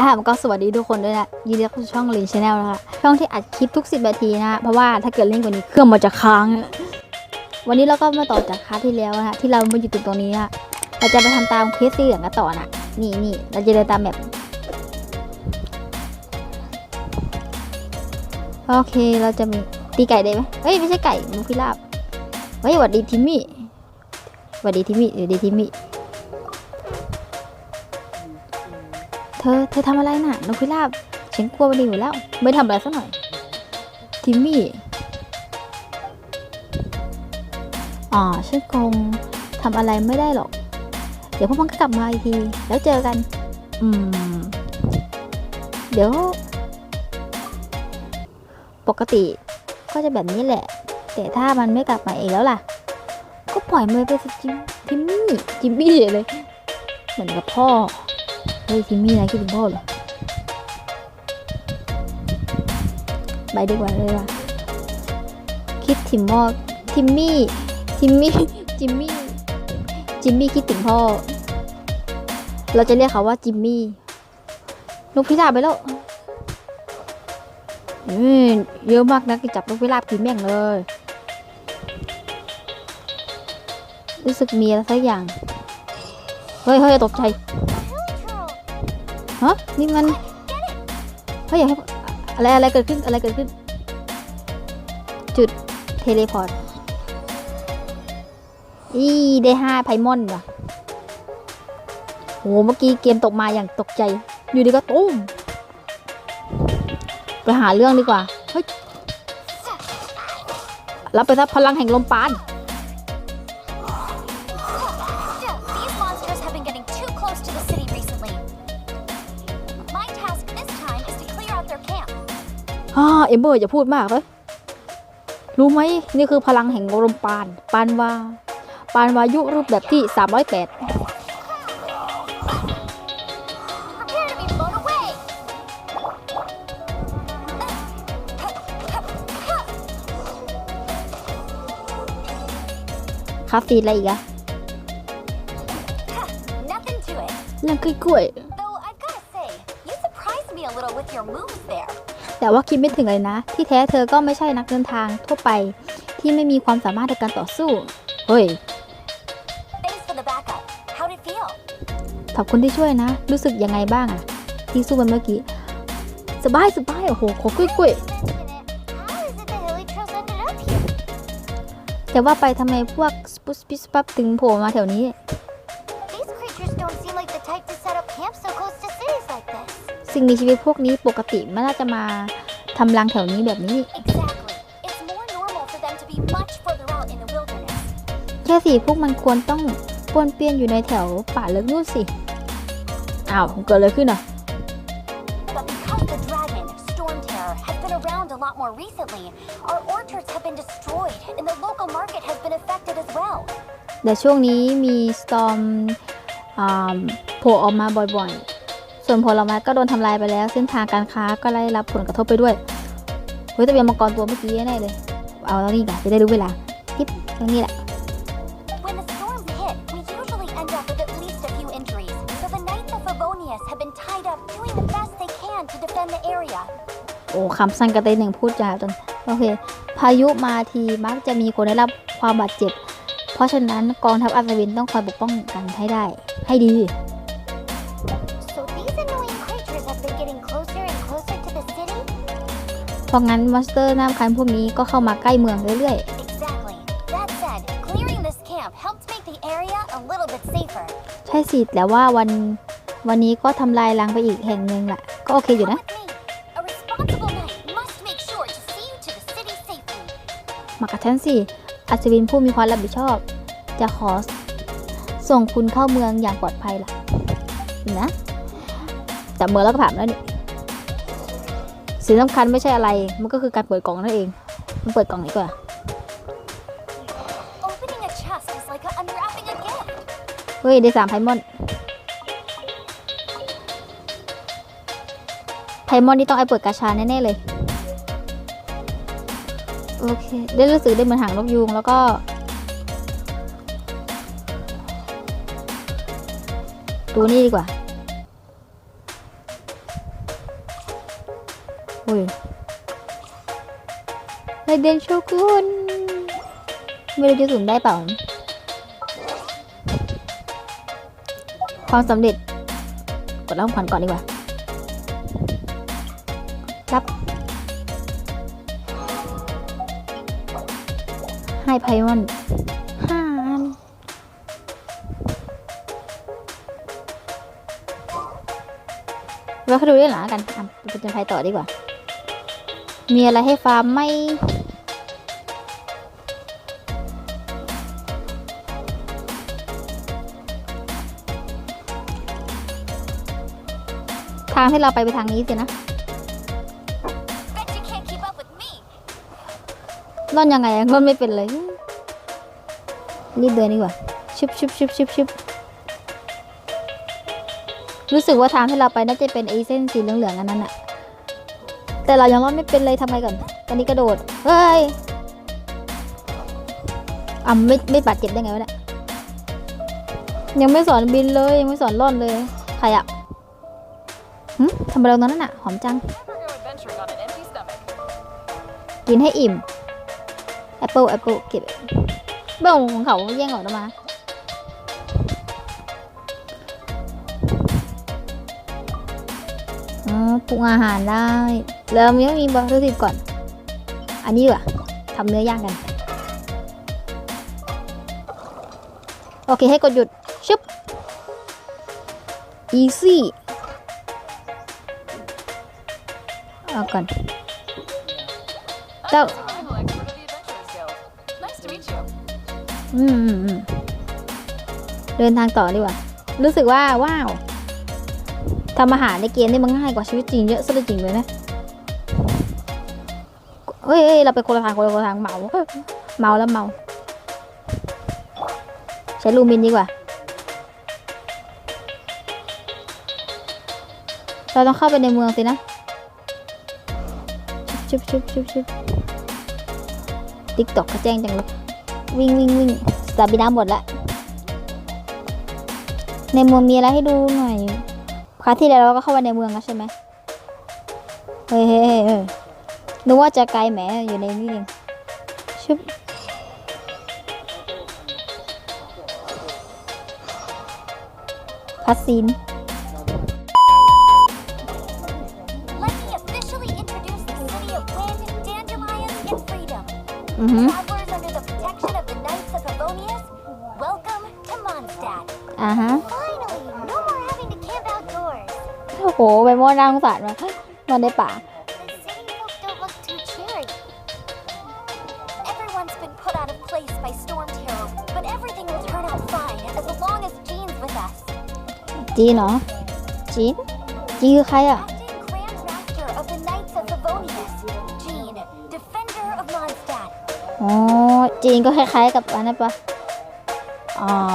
อ่าก็สวัสดีทุกคนด้วยนะยินดีต้อนรับสู่ช่องลินชาแนลนะคะช่องที่อัดคลิปทุก 10นาทีนะเพราะว่าถ้าเกิดเล่นกว่านี้เครื่องมันจะค้าง วันนี้เราก็มาต่อจากคาที่แล้วนะที่เรามาอยู่ตรงตรงนี้นะเราจะไปทำตามเคสสีเหลืองกันต่อนะนี่นี่เราจะเดินตามแบบโอเคเราจะมีตีไก่ได้ไหมเฮ้ยไม่ใช่ไก่มูพิราบเฮ้ยหวัดดีทิมมี่หวัดดีทิมมี่หวัดดีทิมมี่ อ เธอทำอะไรน่ะนกพิราบฉันกลัวมันดีอยู่แล้ว ไม่ทำอะไรสักหน่อย ทิมมี่ อ๋อ ฉันคงทำอะไรไม่ได้หรอก เดี๋ยวพวกมันก็กลับมาอีกที แล้วเจอกัน อืม เดี๋ยว ปกติก็จะแบบนี้แหละ แต่ถ้ามันไม่กลับมาเองแล้วล่ะ ก็ปล่อยมือไปสิจิมทิมมี่จิมมี่เลย เหมือนกับพ่อ เฮ้ยทิมมี่นะคิดถึงพ่อเหรอไปดีกว่าเลยว่ะคิดถึงพ่อทิมมี่ทิมมี่จิมมี่จิมมี่คิดถึงพ่อ เราจะเรียกเขาว่าจิมมี่นกพิราบไปแล้วอืมเยอะมากนะจับนกพิราบกินแม่งเลย รู้สึกมีอะไรสักอย่าง เฮ้ยเฮ้ยตกใจ ฮะนี่มันเฮ้ยอยากให้อะไรอะไรเกิดขึ้นอะไรเกิดขึ้น จุดเทเลพอร์ตอีได้ห้าไพมอนว่ะโหเมื่อกี้เกมตกมาอย่างตกใจ อยู่ดีก็ตุ้มไปหาเรื่องดีกว่า เฮ้ย รับไปซะพลังแห่งลมปาน ฮ่าเอมเบอร์อย่าพูดมากเลยรู้ไหมนี่คือพลังแห่งลมปาน ปานวา ปานวายุรูปแบบที่ 308 Prepare to be blown away! คาฟีนอะไรอีกอะ Nothing to it. เรื่องกล้วย แต่ว่าคิดไม่ถึงเลยนะ ที่แท้เธอก็ไม่ใช่นักเดินทางทั่วไป ที่ไม่มีความสามารถในการต่อสู้ เฮ้ย ขอบคุณที่ช่วยนะ รู้สึกยังไงบ้างอะที่สู้มันเมื่อกี้ สบายสบายโอ้โหขอกล้ยแต่ว่าไปทำไมพวกสปุสปิสปับถึงโผล่มาแถวนี้ สิ่งมีชีวิตพวกนี้ปกติไม่น่าจะมาทำรังแถวนี้แบบนี้ Exactly. It's more normal for them to be much further out in the wilderness. แค่สิพวกมันควรต้องป้วนเปี้ยนอยู่ในแถวป่าลึกนู่นสิ อ้าวเกิดอะไรขึ้นอะ But because the dragon, Storm Terror, has been around a lot more recently, our orchards have been destroyed and the local market has been affected as well. แต่ช่วงนี้มีสตอมโผล่ออกมาบ่อยๆ ส่วนผลไม้ก็โดนทำลายไปแล้ว เส้นทางการค้าก็ได้รับผลกระทบไปด้วยเฮ้ยแต่เป็นมังกรตัวเมื่อกี้แน่เลย เอาแล้วนี่ไงจะได้รู้เวลาทิปตรงนี้แหละ When the storms hit, we usually end up with at least a few injuries, so the Knights of Favonius have been tied up doing the best they can to defend the area. โอ้คำสั้นกระเตนหนึ่งพูดจาจนโอเค พายุมาทีมักจะมีคนได้รับความบาดเจ็บ เพราะฉะนั้นกองทัพอัศวินต้องคอยปกป้องกันให้ได้ ให้ดี ราะงั้นมอนสเตอร์น้ำคันพวกนี้ก็เข้ามาใกล้เมืองเรื่อย Exactly. That said, clearing this camp helped make the area a little bit safer. ๆใช่สิแต่ว่าวันวันนี้ก็ทำลายรังไปอีกแห่งหนึ่งแหละก็โอเคอยู่ Come นะ with me. A responsible knight must make sure to see you to the city safely. มากับฉันสิอัศวินผู้มีความรับผิดชอบ จะขอส่งคุณเข้าเมืองอย่างปลอดภัยล่ะนะจับมือแล้วก็ผ่านแล้วนี่ สิ่งสำคัญไม่ใช่อะไร มันก็คือการเปิดกล่องนั่นเอง มันเปิดกล่องไหนก่อนอะ Opening a chest is like unwrapping a gift. เฮ้ย ได้สามไพมอน ไพมอนนี่ต้องไอเปิดกาชาแน่ๆเลย โอเค ได้รู้สึกได้เหมือนหางนกยูงแล้วก็ ดูนี่ดีกว่า เดนโชกุนไม่รู้จะสุ่มได้เปล่า ความสำเร็จ กดรับของขวัญก่อนดีกว่ารับ ให้ไพมอนห้าอันเราเขาดูได้หลังกันอะไปเป็นภัยต่อดีกว่ามีอะไรให้ฟาร์มไหม ทางที่เราไปไปทางนี้สินะร่อนยังไงอะร่อนไม่เป็นเลยรีบเดินดีกว่าชุบชุบชุบชุบชุบรู้สึกว่าทางที่เราไปน่าจะเป็นไอเส้นสีเหลืองๆอันนั้นอะแต่เรายังร่อนไม่เป็นเลยทำไงก่อนตอนนี้กระโดดเฮ้ยอะไม่ไม่บาดเจ็บได้ไงวะเนี่ยยังไม่สอนบินเลยยังไม่สอนร่อนเลยใครอะ ทำอะไรตรงนั้นน่ะ หอมจัง กินให้อิ่ม แอปเปิลแอปเปิลเก็บเบ้าของเขาแย่งออกมา อ๋อปรุงอาหารได้แล้วยังไม่มีวัตถุดิบก่อน อันนี้ดีกว่าทำเนื้อย่างกัน โอเคให้กดหยุด ชึบ easy เอาก่อน I'm Go. the survival expert of the Adventurers Guild. Nice to meet you. อืมอืมอืมเดินทางต่อดีกว่า รู้สึกว่า ว้าวทำอาหารในเกมนี่มันง่ายกว่าชีวิตจริงเยอะซะเลยจริงเลยนะเฮ้ยเฮ้ยเราไปคนละทางคนละคนละทางเมาเมาแล้วเมา ใช้ลูมินดีกว่า เราต้องเข้าไปในเมืองสินะ ชุบชุบชุบชุบติ๊กตอกเขาแจ้งจังเลยวิ่งวิ่งวิ่งสตาบินาหมดละ ในเมืองมีอะไรให้ดูหน่อยครั้งที่แล้วเราก็เข้ามาในเมืองแล้วใช่ไหมเฮ้ยเฮ้ยเฮ้ยนึกว่าจะไกลแหมอยู่ในนี่เองชุบคัสซีน อือหือ Travelers under the protection of the Knights of Favonius, welcome to Mondstadt. อ่าฮะ Finally, no more having to camp outdoors. โอ้โหใบมอน่าสงสารมากมันในป่า The city folk don't look too cheery. Everyone's been put out of place by storm terror, but everything will turn out fine as long as Jean's with us. จีนเหรอ จีน จีนคือใครอ่ะ อ๋อจีนก็คล้ายๆกับอันนั้นปะอ่า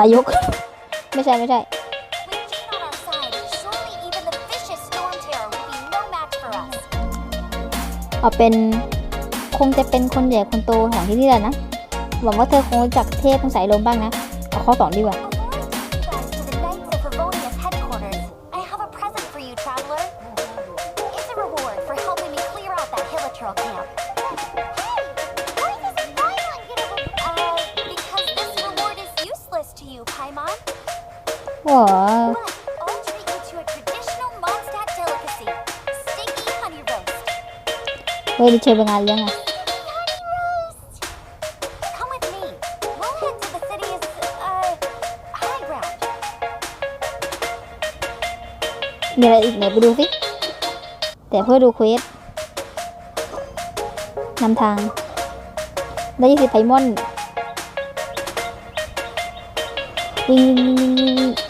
นายก ไม่ใช่ไม่ใช่ เอาเป็นคงจะเป็นคนใหญ่คนโตของที่นี่แหละนะ หวังว่าเธอคงรู้จักเทพของสายลมบ้างนะ เอาข้อสองดีกว่า ฮ้ยนี่เชิญไปงานเลี้ยงอะ Honey roast! Come with me. We'll head to the city's, uh, high ground. มีอะไรอีกไหนไปดูสิ แต่เพื่อดูเควสนำทาง ได้ยี่สิบไพมอนวิ่งวิ่งวิ่งวิ่ง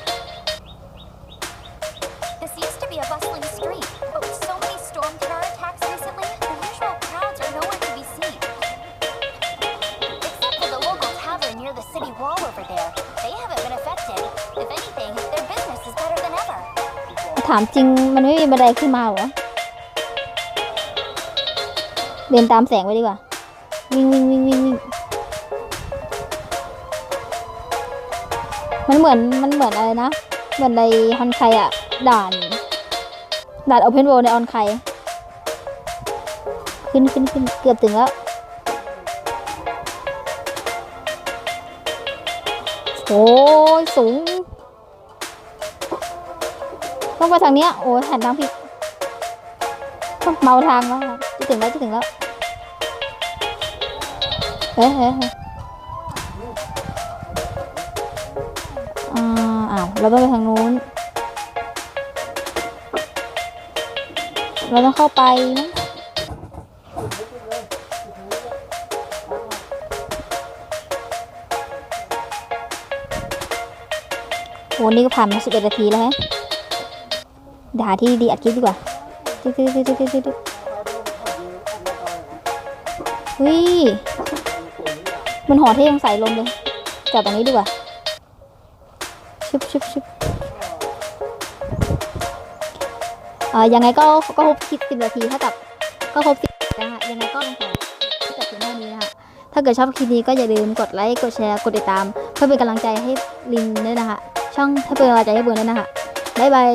ามจริงมันไม่มีบันไดขึ้นมาหรอ เดินตามแสงไปดีกว่า วิ่งวิ่งวิ่งวิ่งวิ่งมันเหมือนมันเหมือนอะไรนะ เหมือนในฮอนไคอะด่าน ด่านโอเพนโวในออนไคขึ้นขึ้นขึ้นเกือบถึงแล้วโอ้ยสูง ต้องไปทางเนี้ย โอ้ยหันทางผิดต้องเมาทางแล้วจะถึงแล้วจะถึงแล้ว เฮ้ยเฮ้ยเฮ้ยอ่าอ้าว เราต้องไปทางนู้น เราต้องเข้าไปนะโอ้นี่ก็ผ่านมาสิบเอ็ดนาทีแล้วฮะ ดี๋ยวหาที่ดีอัดคลิปดีกว่าตึ๊ดตึ๊ดตึ๊ดตึ๊ดตึ๊ดตึ๊ดวิมันห่อเท่ยังใส่ลมเลยจอดตรงนี้ดีกว่าชึบชึบชึบเอ่อยังไงก็ก็ครบคลิปสิบนาทีเท่ากับก็ครบสิบนะคะยังไงก็ลองขอที่จัดเพียงเท่านี้นะคะถ้าเกิดชอบคลิปนี้ก็อย่าลืมกดไลค์กดแชร์กดติดตาม เพื่อเป็นกำลังใจให้ลินด้วยนะคะช่องให้เป็นกำลังใจให้เบิร์นด้วยนะคะบ๊ายบาย